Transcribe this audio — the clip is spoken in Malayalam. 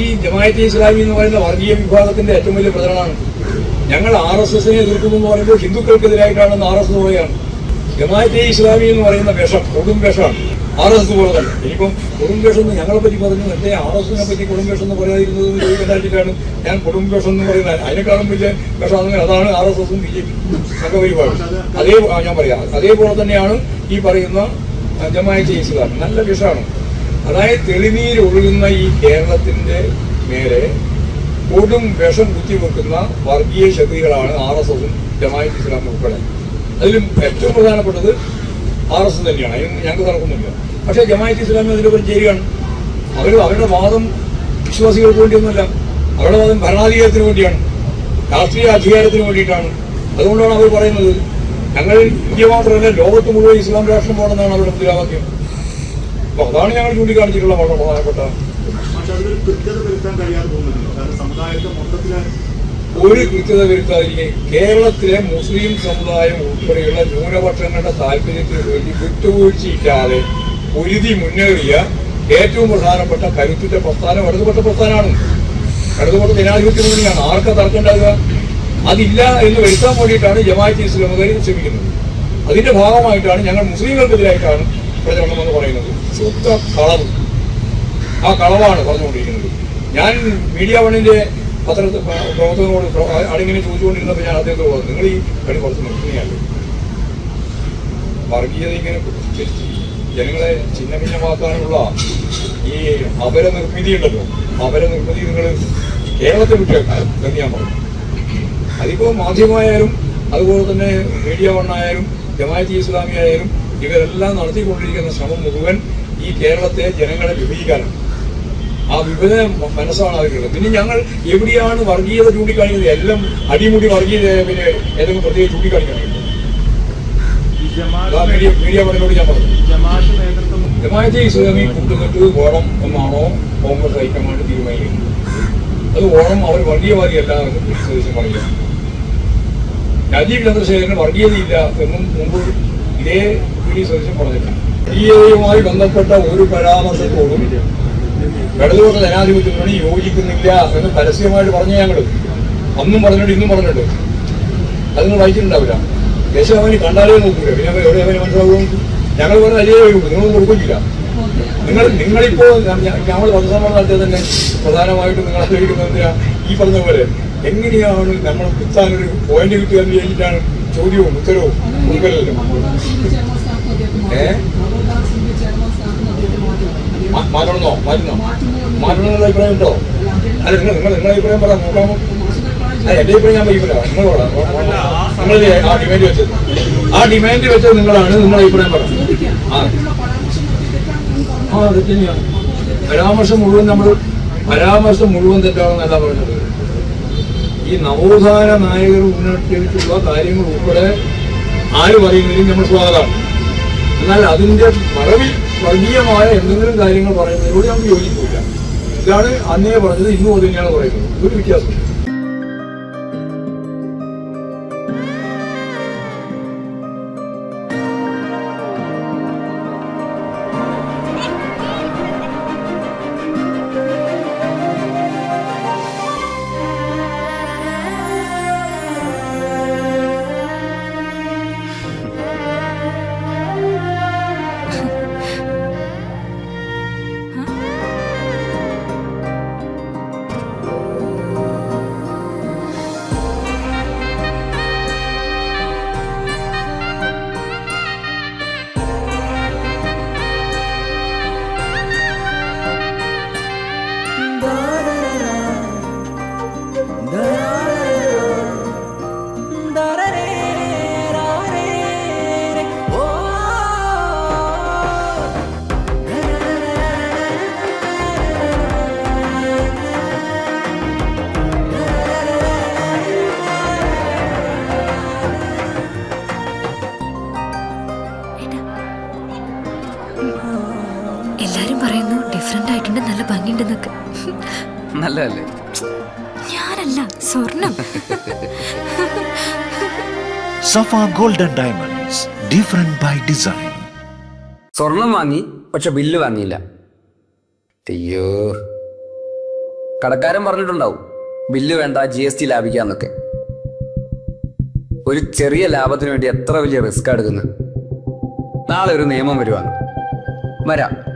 ഈ ജമായത്തെ ഇസ്ലാമി എന്ന് പറയുന്ന വർഗീയ വിഭാഗത്തിന്റെ ഏറ്റവും വലിയ പ്രചരണമാണ്. ഞങ്ങൾ ആർ എസ് എസിനെ എതിർക്കുന്നു എന്ന് പറയുമ്പോൾ ഹിന്ദുക്കൾക്കെതിരായിട്ടാണെന്ന് ആർ എസ് എസ് പറയുകയാണ്. ജമായത്തെ ഇസ്ലാമി എന്ന് പറയുന്ന വിഷം കൊടും വിഷമാണ്. ആർ എസ് എസ് പോലെ തന്നെ. ഇനിയിപ്പം കൊടും വിഷം എന്ന് ഞങ്ങളെ പറ്റി പറഞ്ഞു എന്റെ ആർ എസ് എസിനെ പറ്റി കൊടും വിഷം എന്ന് പറയാതിരുന്നത് ചോദിക്കാനായിട്ടാണ് ഞാൻ കൊടും വിഷം എന്ന് പറയുന്നത്. അതിനേക്കാളും വലിയ വിഷമാണെങ്കിൽ അതാണ് ആർ എസ് എസും ബി ജെ പി അതേ ഞാൻ പറയാം. അതേപോലെ തന്നെയാണ് ഈ പറയുന്ന ജമായത്തെ ഇസ്ലാം. നല്ല വിഷമാണ്. അതായത് തെളിനീര് ഒഴുകുന്ന ഈ കേരളത്തിന്റെ മേലെ കൊടും വിഷം കുത്തിവെക്കുന്ന വർഗീയ ശക്തികളാണ് ആർ എസ് എസും ജമാഅത്ത് ഇസ്ലാം ഉൾപ്പെടെ. അതിലും ഏറ്റവും പ്രധാനപ്പെട്ടത് ആർ എസ് എസ് തന്നെയാണ്. അതിന് ഞങ്ങൾക്ക് തർക്കമൊന്നുമില്ല. പക്ഷേ ജമാഅത്ത് ഇസ്ലാമി അതിന്റെ ചേരുകയാണ്. അവർ അവരുടെ വാദം വിശ്വാസികൾക്ക് വേണ്ടിയൊന്നുമല്ല. അവരുടെ വാദം ഭരണാധികാരത്തിന് വേണ്ടിയാണ്. രാഷ്ട്രീയ അധികാരത്തിന് വേണ്ടിയിട്ടാണ്. അതുകൊണ്ടാണ് അവർ പറയുന്നത് ഞങ്ങൾ ഇന്ത്യ മാത്രമല്ല ലോകത്ത് മുഴുവൻ ഇസ്ലാം രാഷ്ട്രം പോകണമെന്നാണ് അവരുടെ മുദ്രാവാക്യം. അതാണ് ഞങ്ങൾ ചൂണ്ടിക്കാണിച്ചിട്ടുള്ള വളരെ പ്രധാനപ്പെട്ട ഒരു കൃത്യത വരുത്താതിരിക്കെ കേരളത്തിലെ മുസ്ലിം സമുദായം ഉൾപ്പെടെയുള്ള ന്യൂനപക്ഷങ്ങളുടെ താല്പര്യത്തിന് വേണ്ടി വിട്ടുവീഴ്ചയില്ലാതെ പൊരുതി മുന്നേറിയ ഏറ്റവും പ്രധാനപ്പെട്ട കരുത്തിന്റെ പ്രസ്ഥാനം ഇടതുപക്ഷ പ്രസ്ഥാനമാണ്. ഇടതുപക്ഷ ജനാധിപത്യ മുന്നണിയാണ്. ആർക്കാ തർക്കമുണ്ടാകുക അതില്ല എന്ന് വരുത്താൻ വേണ്ടിയിട്ടാണ് ജമാഅത്ത് ഇസ്ലാമുകാർ ശ്രമിക്കുന്നത്. അതിന്റെ ഭാഗമായിട്ടാണ് ഞങ്ങൾ മുസ്ലിങ്ങൾക്കെതിരായിട്ടാണ് പ്രചരണം എന്ന് പറയുന്നത്. ശുദ്ധ കളവ് ആ കളവാണ് പറഞ്ഞുകൊണ്ടിരിക്കുന്നത്. ഞാൻ മീഡിയ വണ്ണിന്റെ പത്രത്തിൽ പ്രവർത്തകരോട് അടിങ്ങനെ ചോദിച്ചുകൊണ്ടിരുന്നപ്പോൾ ഞാൻ അദ്ദേഹത്തോട് പറഞ്ഞു നിങ്ങൾ ഈ കളി കുറച്ച് നിർത്തുകയാണ് വർഗീയത ഇങ്ങനെ ജനങ്ങളെ ചിന്ന ഭിന്നമാക്കാനുള്ള ഈ അപര നിർമ്മിതി ഉണ്ടല്ലോ. അപര നിർമ്മിതി നിങ്ങൾ കേരളത്തെ വിട്ടേക്കാം എന്ന് ഞാൻ പറഞ്ഞു. അതിപ്പോൾ മാധ്യമമായാലും അതുപോലെ തന്നെ മീഡിയ വണ്ണായാലും ജമാഅത്ത് ഇസ്ലാമി ആയാലും ഇവരെല്ലാം നടത്തിക്കൊണ്ടിരിക്കുന്ന ശ്രമം മുഴുവൻ ഈ കേരളത്തെ ജനങ്ങളെ വിഭജിക്കാനാണ്. ആ വിഭജന മനസ്സാണ് അവർക്കുള്ളത് പിന്നെ ഞങ്ങൾ എവിടെയാണ് വർഗീയത ചൂണ്ടിക്കാണിക്കുന്നത്? എല്ലാം അടിമുടി വർഗീയത പിന്നെ ഏതെങ്കിലും പ്രത്യേകം കൂട്ടുകെട്ട് ഓണം എന്നാണോ കോൺഗ്രസ് ഹൈക്കമാൻഡ് തീരുമാനിക്കുന്നത്. അത് ഓണം അവർ വർഗീയവാദിയല്ല എന്ന് പി. സതീശൻ പറയുക രാജീവ് ചന്ദ്രശേഖരന് വർഗീയതയില്ല എന്നും മുമ്പ് ഇതേ. സതീശൻ പറഞ്ഞിട്ടുണ്ട്. വർഗീയതയുമായി ബന്ധപ്പെട്ട ഒരു പരാമർശത്തോടും ഇടതുപക്ഷ ജനാധിപത്യത്തിനോട് യോജിക്കുന്നില്ല എന്ന് പരസ്യമായിട്ട് പറഞ്ഞു ഞങ്ങൾ അന്നും പറഞ്ഞിട്ട് ഇന്നും പറഞ്ഞിട്ട് അതൊന്നും വായിച്ചിട്ടുണ്ടാവില്ല. ദേശാഭിമാനി കണ്ടാലേ നോക്കൂല. പിന്നെ എവിടെ അവന് മനസ്സിലാവും? ഞങ്ങൾ പറഞ്ഞ അല്ലേ വരൂ നിങ്ങൾ കൊടുക്കില്ല. നിങ്ങൾ നിങ്ങളിപ്പോ ഞങ്ങൾ പത്രസമ്മേളനം നടത്തിയത് തന്നെ പ്രധാനമായിട്ടും നിങ്ങൾ എന്തിനാ? ഈ പറഞ്ഞ പോലെ എങ്ങനെയാണ് നമ്മൾ കുത്താനൊരു പോയിന്റ് കിട്ടുക എന്ന് വിചാരിച്ചിട്ടാണ് ചോദ്യവും ഉത്തരവും കൊടുക്കലല്ലോ ഏ? മാറ്റണമെന്നോ മാറ്റുന്നോ മാറ്റണമെന്നുള്ള അഭിപ്രായം ഉണ്ടോ അല്ല നിങ്ങൾ നിങ്ങൾ നിങ്ങളുടെ അഭിപ്രായം പറയാം നോക്കാമോ അല്ല എന്റെ അഭിപ്രായം ഞാൻ പറയില്ല നിങ്ങളോട് നിങ്ങൾ ആ ഡിമാൻഡ് വെച്ചത്. ആ ഡിമാൻഡ് വെച്ചത് നിങ്ങളാണ്. നിങ്ങളുടെ അഭിപ്രായം പറയാം ആ. ആ അത് തന്നെയാണ്. പരാമർശം മുഴുവൻ നമ്മൾ പരാമർശം മുഴുവൻ തെറ്റാണെന്നല്ല പറഞ്ഞത്. ഈ നവോത്ഥാന നായകർ ഉന്നയിച്ചിട്ടുള്ള കാര്യങ്ങൾ ഉൾപ്പെടെ ആര് പറയുന്നതിനും നമ്മൾ സ്വാഗതമാണ്. എന്നാൽ അതിന്റെ മറവിൽ വർഗീയമായ എന്തെങ്കിലും കാര്യങ്ങൾ പറയുന്നതിനോട് നമുക്ക് യോജിക്കില്ല ഇതാണ് അന്നേ പറഞ്ഞത് ഇന്നും അത് തന്നെയാണ് പറയുന്നത്. ഒരു വ്യത്യാസം എല്ലാരും പറയുന്നു ഡിഫറെന്റ് ആയിട്ടുണ്ട് നല്ല ഭംഗിയുണ്ടെന്നൊക്കെ. നല്ലതല്ലേ? ഞാനല്ല സ്വർണം. Safa golden diamonds different by design സ്വർണം വാങ്ങി പക്ഷെ ബില്ല് വാങ്ങിയില്ല. അയ്യോ. കടക്കാരൻ പറഞ്ഞിട്ടുണ്ടാവും ബില്ല് വേണ്ട ജി എസ് ടി ലാഭിക്കാന്നൊക്കെ. ഒരു ചെറിയ ലാഭത്തിന് വേണ്ടി എത്ര വലിയ റിസ്ക് എടുക്കുന്നു നാളെ ഒരു നിയമം വരുവാണ്. വരാം.